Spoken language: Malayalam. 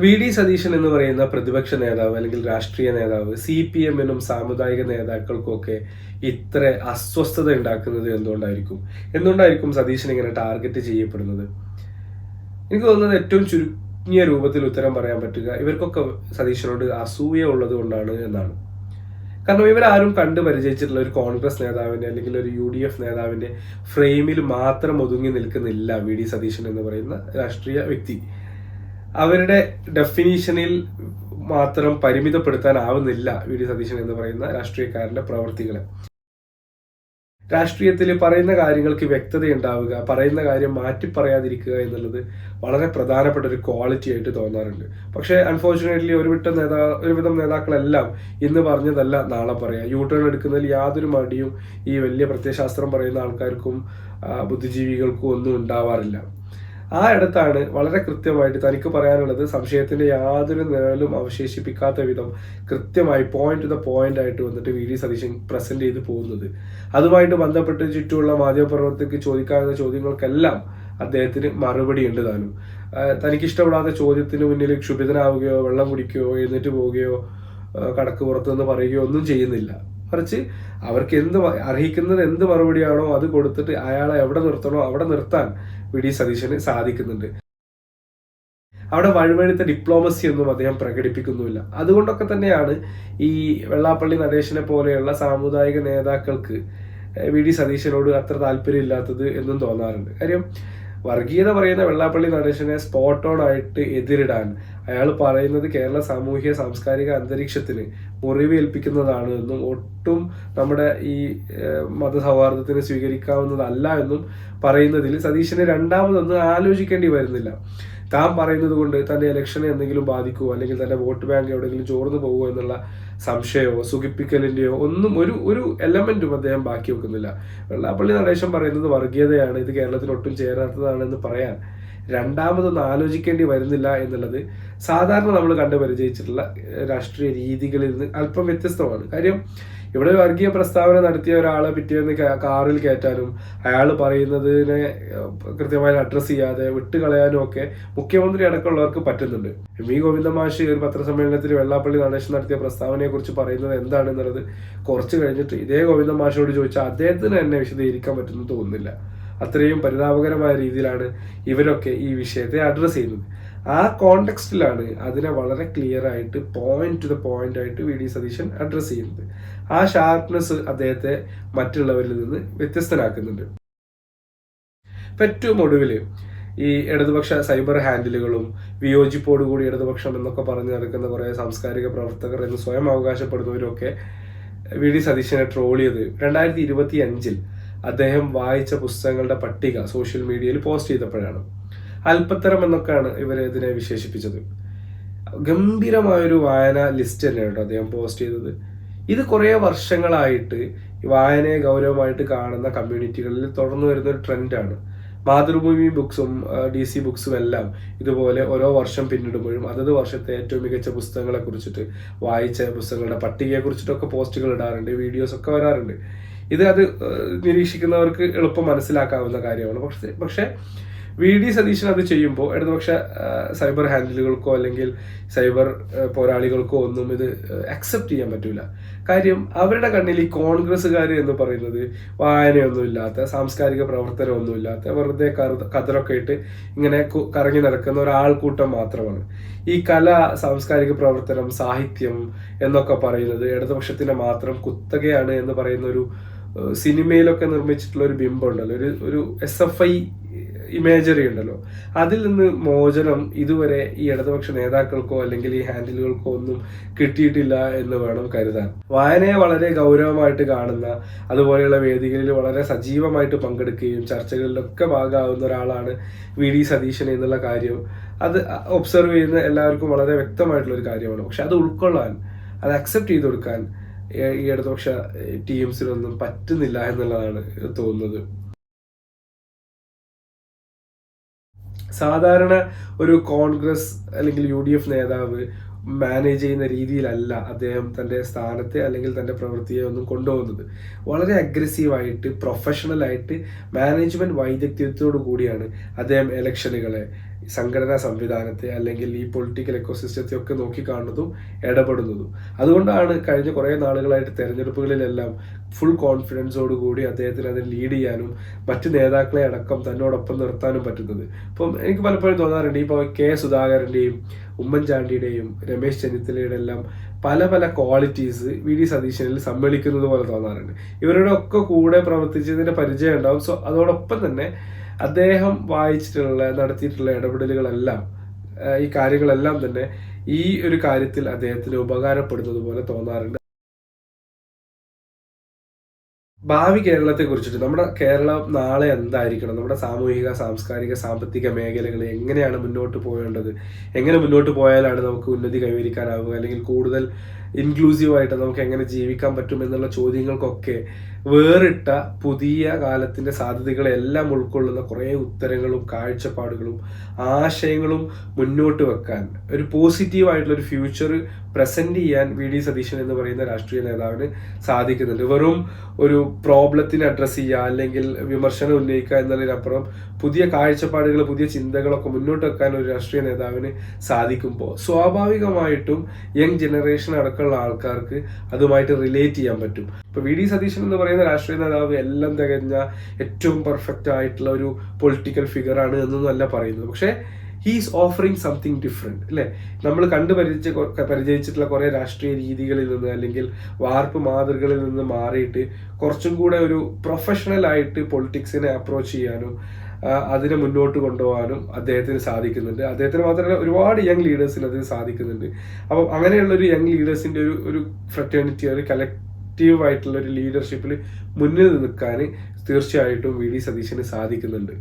വി ഡി സതീശൻ എന്ന് പറയുന്ന പ്രതിപക്ഷ നേതാവ് അല്ലെങ്കിൽ രാഷ്ട്രീയ നേതാവ് സി പി എമ്മിനും സാമുദായിക നേതാക്കൾക്കൊക്കെ ഇത്ര അസ്വസ്ഥത ഉണ്ടാക്കുന്നത് എന്തുകൊണ്ടായിരിക്കും? എന്തുകൊണ്ടായിരിക്കും സതീശൻ ഇങ്ങനെ ടാർഗറ്റ് ചെയ്യപ്പെടുന്നത്? എനിക്ക് തോന്നുന്നത് ഏറ്റവും ചുരുങ്ങിയ രൂപത്തിൽ ഉത്തരം പറയാൻ പറ്റുക ഇവർക്കൊക്കെ സതീശനോട് അസൂയ ഉള്ളത് കൊണ്ടാണ് എന്നാണ്. കാരണം ഇവരാരും കണ്ടു പരിചയിച്ചിട്ടുള്ള ഒരു കോൺഗ്രസ് നേതാവിന്റെ അല്ലെങ്കിൽ ഒരു യു ഡി എഫ് നേതാവിന്റെ ഫ്രെയിമിൽ മാത്രം ഒതുങ്ങി നിൽക്കുന്നില്ല വി ഡി സതീശൻ എന്ന് പറയുന്ന രാഷ്ട്രീയ വ്യക്തി. അവരുടെ ഡെഫിനീഷനിൽ മാത്രം പരിമിതപ്പെടുത്താനാവുന്നില്ല വി. ഡി. സതീശൻ എന്ന് പറയുന്ന രാഷ്ട്രീയക്കാരന്റെ പ്രവർത്തികളെ. രാഷ്ട്രീയത്തിൽ പറയുന്ന കാര്യങ്ങൾക്ക് വ്യക്തത ഉണ്ടാവുക പറയുന്ന കാര്യം മാറ്റി പറയാതിരിക്കുക എന്നുള്ളത് വളരെ പ്രധാനപ്പെട്ട ഒരു ക്വാളിറ്റി ആയിട്ട് തോന്നാറുണ്ട്. പക്ഷേ അൺഫോർച്ചുനേറ്റ്ലി ഒരുവിട്ട നേതാ ഒരുവിധം നേതാക്കളെല്ലാം ഇന്ന് പറഞ്ഞതല്ല നാളെ പറയാം. യൂ ടേൺ എടുക്കുന്നതിൽ യാതൊരു മടിയും ഈ വലിയ പ്രത്യയശാസ്ത്രം പറയുന്ന ആൾക്കാർക്കും ബുദ്ധിജീവികൾക്കും ഒന്നും ഉണ്ടാവാറില്ല. ആ ഇടത്താണ് വളരെ കൃത്യമായിട്ട് തനിക്ക് പറയാനുള്ളത് സംശയത്തിന്റെ യാതൊരു നിഴലും അവശേഷിപ്പിക്കാത്ത വിധം കൃത്യമായി പോയിന്റ് ടു ദ പോയിന്റ് ആയിട്ട് വന്നിട്ട് വി ഡി സതീശൻ പ്രസന്റ് ചെയ്ത് പോകുന്നത്. അതുമായിട്ട് ബന്ധപ്പെട്ട് ചുറ്റുമുള്ള മാധ്യമപ്രവർത്തകർക്ക് ചോദിക്കാവുന്ന ചോദ്യങ്ങൾക്കെല്ലാം അദ്ദേഹത്തിന് മറുപടി ഉണ്ട് താനും തനിക്കിഷ്ടപ്പെടാത്ത ചോദ്യത്തിന് മുന്നിൽ ക്ഷുഭിതനാവുകയോ വെള്ളം കുടിക്കുകയോ എഴുന്നേറ്റ് പോവുകയോ കടക്ക് പുറത്തുനിന്ന് പറയുകയോ ഒന്നും ചെയ്യുന്നില്ല. മറിച്ച് അവർക്ക് എന്ത് അർഹിക്കുന്നത് എന്ത് മറുപടിയാണോ അത് കൊടുത്തിട്ട് അയാളെ എവിടെ നിർത്തണോ അവിടെ നിർത്താൻ വി ഡി സതീശന് സാധിക്കുന്നുണ്ട്. അവിടെ വഴുവഴുത്ത ഡിപ്ലോമസി ഒന്നും അദ്ദേഹം പ്രകടിപ്പിക്കുന്നുമില്ല. അതുകൊണ്ടൊക്കെ തന്നെയാണ് ഈ വെള്ളാപ്പള്ളി നടേശനെ പോലെയുള്ള സാമുദായിക നേതാക്കൾക്ക് വി ഡി സതീശനോട് അത്ര താല്പര്യമില്ലാത്തത് എന്നും തോന്നാറുണ്ട്. കാര്യം വർഗീയത പറയുന്ന വെള്ളാപ്പള്ളി നടേശനെ സ്പോട്ട് ഓൺ ആയിട്ട് എതിരിടാൻ. അയാൾ പറയുന്നത് കേരള സാമൂഹ്യ സാംസ്കാരിക അന്തരീക്ഷത്തിന് മുറിവേൽപ്പിക്കുന്നതാണ് എന്നും ഒട്ടും നമ്മുടെ ഈ മതസൗഹാർദ്ദത്തിന് സ്വീകരിക്കാവുന്നതല്ല എന്നും പറയുന്നതിൽ സതീശന് രണ്ടാമതൊന്നും ആലോചിക്കേണ്ടി വരുന്നില്ല. താൻ പറയുന്നത് കൊണ്ട് തന്റെ ഇലക്ഷനെ എന്തെങ്കിലും ബാധിക്കുമോ അല്ലെങ്കിൽ തന്റെ വോട്ട് ബാങ്ക് എവിടെയെങ്കിലും ചോർന്നു പോകുമോ എന്നുള്ള സംശയമോ സുഖിപ്പിക്കലിന്റെയോ ഒന്നും ഒരു ഒരു എലമെന്റും അദ്ദേഹം ബാക്കി വെക്കുന്നില്ല. വെള്ളാപ്പള്ളി നടേശൻ പറയുന്നത് വർഗീയതയാണ് ഇത് കേരളത്തിൽ ഒട്ടും ചേരാത്തതാണെന്ന് പറയാൻ രണ്ടാമതൊന്നും ആലോചിക്കേണ്ടി വരുന്നില്ല എന്നുള്ളത് സാധാരണ നമ്മൾ കണ്ടു പരിചയിച്ചിട്ടുള്ള രാഷ്ട്രീയ രീതികളിൽ നിന്ന് അല്പം വ്യത്യസ്തമാണ്. കാര്യം ഇവിടെ വർഗീയ പ്രസ്താവന നടത്തിയ ഒരാളെ പിറ്റേന്ന് കാറിൽ കയറ്റാനും അയാൾ പറയുന്നതിനെ കൃത്യമായി അഡ്രസ്സ് ചെയ്യാതെ വിട്ടുകളയാനും ഒക്കെ മുഖ്യമന്ത്രി അടക്കമുള്ളവർക്ക് പറ്റുന്നുണ്ട്. M V. ഗോവിന്ദമാഷി ഒരു പത്രസമ്മേളനത്തിൽ വെള്ളാപ്പള്ളി നടേശൻ നടത്തിയ പ്രസ്താവനയെ കുറിച്ച് പറയുന്നത് എന്താണെന്നുള്ളത് കുറച്ച് കഴിഞ്ഞിട്ട് ഇതേ ഗോവിന്ദമാഷോട് ചോദിച്ചാൽ അദ്ദേഹത്തിന് തന്നെ വിശദീകരിക്കാൻ പറ്റുമെന്ന് തോന്നുന്നില്ല. അത്രയും പരിതാപകരമായ രീതിയിലാണ് ഇവരൊക്കെ ഈ വിഷയത്തെ അഡ്രസ്സ് ചെയ്യുന്നത്. ആ കോണ്ടെക്സ്റ്റിലാണ് അതിനെ വളരെ ക്ലിയർ ആയിട്ട് പോയിന്റ് ടു ദ പോയിന്റ് ആയിട്ട് വി ഡി സതീശൻ അഡ്രസ്സ് ചെയ്യുന്നത്. ആ ഷാർപ്നെസ് അദ്ദേഹത്തെ മറ്റുള്ളവരിൽ നിന്ന് വ്യത്യസ്തനാക്കുന്നുണ്ട്. ഏറ്റവും ഒടുവിൽ ഈ ഇടതുപക്ഷ സൈബർ ഹാൻഡിലുകളും വിയോജിപ്പോടുകൂടി ഇടതുപക്ഷം എന്നൊക്കെ പറഞ്ഞ് നടക്കുന്ന കുറെ സാംസ്കാരിക പ്രവർത്തകർ എന്ന് സ്വയം അവകാശപ്പെടുന്നവരൊക്കെ വി ഡി സതീശനെ ട്രോൾ ചെയ്ത് രണ്ടായിരത്തി ഇരുപത്തി അഞ്ചിൽ അദ്ദേഹം വായിച്ച പുസ്തകങ്ങളുടെ പട്ടിക സോഷ്യൽ മീഡിയയിൽ പോസ്റ്റ് ചെയ്തപ്പോഴാണ്. അല്പത്തരം എന്നൊക്കെയാണ് ഇവർ ഇതിനെ വിശേഷിപ്പിച്ചത്. ഗംഭീരമായൊരു വായന ലിസ്റ്റ് തന്നെയാണ് അദ്ദേഹം പോസ്റ്റ് ചെയ്തത്. ഇത് കുറേ വർഷങ്ങളായിട്ട് വായനയെ ഗൗരവമായിട്ട് കാണുന്ന കമ്മ്യൂണിറ്റികളിൽ തുടർന്നു വരുന്ന ഒരു ട്രെൻഡാണ്. മാതൃഭൂമി ബുക്സും ഡി സി ബുക്സും എല്ലാം ഇതുപോലെ ഓരോ വർഷം പിന്നിടുമ്പോഴും അതത് വർഷത്തെ ഏറ്റവും മികച്ച പുസ്തകങ്ങളെ കുറിച്ചിട്ട് വായിച്ച പുസ്തകങ്ങളുടെ പട്ടികയെ കുറിച്ചിട്ടൊക്കെ പോസ്റ്റുകൾ ഇടാറുണ്ട് വീഡിയോസ് ഒക്കെ വരാറുണ്ട്. ഇത് അത് നിരീക്ഷിക്കുന്നവർക്ക് എളുപ്പം മനസ്സിലാക്കാവുന്ന കാര്യമാണ്. പക്ഷേ പക്ഷേ വി ഡി സതീശൻ അത് ചെയ്യുമ്പോൾ ഇടതുപക്ഷ സൈബർ ഹാൻഡിലുകൾക്കോ അല്ലെങ്കിൽ സൈബർ പോരാളികൾക്കോ ഒന്നും ഇത് അക്സെപ്റ്റ് ചെയ്യാൻ പറ്റൂല. കാര്യം അവരുടെ കണ്ണിൽ ഈ കോൺഗ്രസ്സുകാർ എന്ന് പറയുന്നത് വായനയൊന്നുമില്ലാത്ത സാംസ്കാരിക പ്രവർത്തനമൊന്നുമില്ലാത്ത വെറുതെ കതറൊക്കെ ഇട്ട് ഇങ്ങനെ കറങ്ങി നടക്കുന്ന ഒരാൾക്കൂട്ടം മാത്രമാണ്. ഈ കല സാംസ്കാരിക പ്രവർത്തനം സാഹിത്യം എന്നൊക്കെ പറയുന്നത് ഇടതുപക്ഷത്തിന്റെ മാത്രം കുത്തകയാണ് എന്ന് പറയുന്ന ഒരു സിനിമയിലൊക്കെ നിർമ്മിച്ചിട്ടുള്ള ഒരു ബിംബം ഉണ്ടല്ലോ ഒരു ഒരു എസ് എഫ് ഐ ഇമേജറി ഉണ്ടല്ലോ. അതിൽ നിന്ന് മോചനം ഇതുവരെ ഈ ഇടതുപക്ഷ നേതാക്കൾക്കോ അല്ലെങ്കിൽ ഈ ഹാൻഡിലുകൾക്കോ ഒന്നും കിട്ടിയിട്ടില്ല എന്ന് വേണം കരുതാൻ. വായനയെ വളരെ ഗൗരവമായിട്ട് കാണുന്ന അതുപോലെയുള്ള വേദികളിൽ വളരെ സജീവമായിട്ട് പങ്കെടുക്കുകയും ചർച്ചകളിലൊക്കെ ഭാഗമാകുന്ന ഒരാളാണ് വി ഡി സതീശൻ എന്നുള്ള കാര്യം അത് ഒബ്സർവ് ചെയ്യുന്ന എല്ലാവർക്കും വളരെ വ്യക്തമായിട്ടുള്ള ഒരു കാര്യമാണ്. പക്ഷെ അത് ഉൾക്കൊള്ളാൻ അത് അക്സെപ്റ്റ് ചെയ്ത് കൊടുക്കാൻ ഈ ഇടതുപക്ഷ ടീംസിനൊന്നും പറ്റുന്നില്ല എന്നുള്ളതാണ് തോന്നുന്നത്. സാധാരണ ഒരു കോൺഗ്രസ് അല്ലെങ്കിൽ യു ഡി എഫ് നേതാവ് മാനേജ് ചെയ്യുന്ന രീതിയിലല്ല അദ്ദേഹം തന്റെ സ്ഥാനത്തെ അല്ലെങ്കിൽ തന്റെ പ്രവൃത്തിയെ ഒന്നും കൊണ്ടുപോകുന്നത്. വളരെ അഗ്രസീവായിട്ട് പ്രൊഫഷണലായിട്ട് മാനേജ്മെന്റ് വൈദഗ്ധ്യത്തോടു കൂടിയാണ് അദ്ദേഹം ഇലക്ഷനുകളെ സംഘടനാ സംവിധാനത്തെ അല്ലെങ്കിൽ ഈ പൊളിറ്റിക്കൽ എക്കോസിസ്റ്റത്തെ ഒക്കെ നോക്കിക്കാണുന്നതും ഇടപെടുന്നതും. അതുകൊണ്ടാണ് കഴിഞ്ഞ കുറേ നാളുകളായിട്ട് തെരഞ്ഞെടുപ്പുകളിലെല്ലാം ഫുൾ കോൺഫിഡൻസോട് കൂടി അദ്ദേഹത്തിന് അതിൽ ലീഡ് ചെയ്യാനും മറ്റ് നേതാക്കളെ അടക്കം തന്നോടൊപ്പം നിർത്താനും പറ്റുന്നത്. ഇപ്പം എനിക്ക് പലപ്പോഴും തോന്നാറുണ്ട് ഇപ്പോൾ കെ സുധാകരന്റെയും ഉമ്മൻചാണ്ടിയുടെയും രമേശ് ചെന്നിത്തലയുടെ എല്ലാം പല പല ക്വാളിറ്റീസ് വി ഡി സതീശനിൽ സമ്മേളിക്കുന്നത് പോലെ തോന്നാറുണ്ട്. ഇവരുടെ ഒക്കെ കൂടെ പ്രവർത്തിച്ചതിന്റെ പരിചയം ഉണ്ടാവും. സോ അതോടൊപ്പം തന്നെ അദ്ദേഹം വായിച്ചിട്ടുള്ള നടത്തിയിട്ടുള്ള ഇടപെടലുകളെല്ലാം ഈ കാര്യങ്ങളെല്ലാം തന്നെ ഈ ഒരു കാര്യത്തിൽ അദ്ദേഹത്തിന് ഉപകാരപ്പെടുന്നത് പോലെ തോന്നാറുണ്ട്. ഭാവി കേരളത്തെ കുറിച്ചിട്ട് നമ്മുടെ കേരളം നാളെ എന്തായിരിക്കണം? നമ്മുടെ സാമൂഹിക സാംസ്കാരിക സാമ്പത്തിക മേഖലകൾ എങ്ങനെയാണ് മുന്നോട്ട് പോകേണ്ടത്? എങ്ങനെ മുന്നോട്ട് പോയാലാണ് നമുക്ക് ഉന്നതി കൈവരിക്കാനാവുക? അല്ലെങ്കിൽ കൂടുതൽ ഇൻക്ലൂസീവായിട്ട് നമുക്ക് എങ്ങനെ ജീവിക്കാൻ പറ്റും എന്നുള്ള ചോദ്യങ്ങൾക്കൊക്കെ വേറിട്ട പുതിയ കാലത്തിന്റെ സാധ്യതകളെല്ലാം ഉൾക്കൊള്ളുന്ന കുറേ ഉത്തരങ്ങളും കാഴ്ചപ്പാടുകളും ആശയങ്ങളും മുന്നോട്ട് വെക്കാൻ ഒരു പോസിറ്റീവായിട്ടുള്ള ഒരു ഫ്യൂച്ചർ പ്രസന്റ് ചെയ്യാൻ വി ഡി സതീശൻ എന്ന് പറയുന്ന രാഷ്ട്രീയ നേതാവിന് സാധിക്കുന്നുണ്ട്. വെറും ഒരു പ്രോബ്ലത്തിന് അഡ്രസ്സ് ചെയ്യുക അല്ലെങ്കിൽ വിമർശനം ഉന്നയിക്കുക എന്നതിനപ്പുറം പുതിയ കാഴ്ചപ്പാടുകൾ പുതിയ ചിന്തകളൊക്കെ മുന്നോട്ട് വെക്കാൻ ഒരു രാഷ്ട്രീയ നേതാവിന് സാധിക്കുമ്പോൾ സ്വാഭാവികമായിട്ടും യങ് ജനറേഷൻ അടക്കമുള്ള ആൾക്കാർക്ക് അതുമായിട്ട് റിലേറ്റ് ചെയ്യാൻ പറ്റും. ഇപ്പൊ വി ഡി സതീശൻ എന്ന് പറയുന്ന രാഷ്ട്രീയ നേതാവ് എല്ലാം തികഞ്ഞ ഏറ്റവും പെർഫെക്റ്റ് ആയിട്ടുള്ള ഒരു പൊളിറ്റിക്കൽ ഫിഗർ ആണ് എന്നൊന്നും അല്ല പറയുന്നത്. പക്ഷേ ഹീസ് ഓഫറിങ് സംതിങ് ഡിഫറെന്റ് അല്ലേ? നമ്മൾ കണ്ടു പരിചയിച്ച പരിചയിച്ചിട്ടുള്ള കുറേ രാഷ്ട്രീയ രീതികളിൽ നിന്ന് അല്ലെങ്കിൽ വാർപ്പ് മാതൃകളിൽ നിന്ന് മാറിയിട്ട് കുറച്ചും കൂടെ ഒരു പ്രൊഫഷണൽ ആയിട്ട് പൊളിറ്റിക്സിനെ അപ്രോച്ച് ചെയ്യാനും അതിനെ മുന്നോട്ട് കൊണ്ടുപോകാനും അദ്ദേഹത്തിന് സാധിക്കുന്നുണ്ട്. അദ്ദേഹത്തിന് മാത്രമല്ല ഒരുപാട് യങ് ലീഡേഴ്സിന് അതിന് സാധിക്കുന്നുണ്ട്. അപ്പം അങ്ങനെയുള്ള ഒരു യങ് ലീഡേഴ്സിന്റെ ഒരു ഒരു ഫ്രറ്റേണിറ്റി ഒരു കലക്റ്റീവ് ആയിട്ടുള്ള ഒരു ലീഡർഷിപ്പിൽ മുന്നിൽ നിൽക്കാൻ തീർച്ചയായിട്ടും വി ഡി സതീശന് സാധിക്കുന്നുണ്ട്.